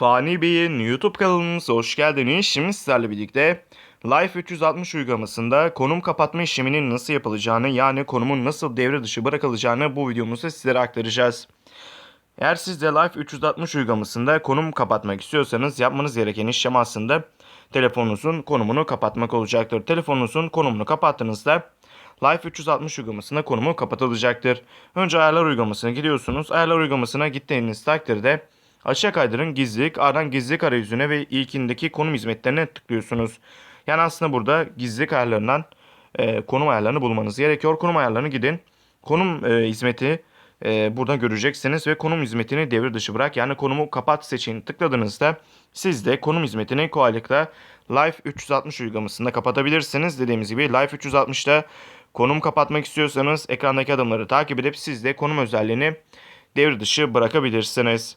Fani Bey'in YouTube kanalımıza hoş geldiniz. Şimdi sizlerle birlikte Life 360 uygulamasında konum kapatma işleminin nasıl yapılacağını yani konumun nasıl devre dışı bırakılacağını bu videomuzda sizlere aktaracağız. Eğer siz de Life 360 uygulamasında konum kapatmak istiyorsanız yapmanız gereken işlem aslında telefonunuzun konumunu kapatmak olacaktır. Telefonunuzun konumunu kapattığınızda Life 360 uygulamasında konumu kapatılacaktır. Önce ayarlar uygulamasına gidiyorsunuz. Ayarlar uygulamasına gittiğiniz takdirde aşağı kaydırın gizlilik ardından gizlilik arayüzüne ve ilkindeki konum hizmetlerine tıklıyorsunuz. Yani aslında burada gizlilik ayarlarından e, konum ayarlarını bulmanız gerekiyor. Konum ayarlarını gidin. Konum e, hizmeti e, burada göreceksiniz ve konum hizmetini devre dışı bırak yani konumu kapat seçeneğini tıkladığınızda siz de konum hizmetini kolaylıkla Life 360 uygulamasında kapatabilirsiniz. Dediğimiz gibi Life 360'da konum kapatmak istiyorsanız ekrandaki adımları takip edip siz de konum özelliğini devre dışı bırakabilirsiniz.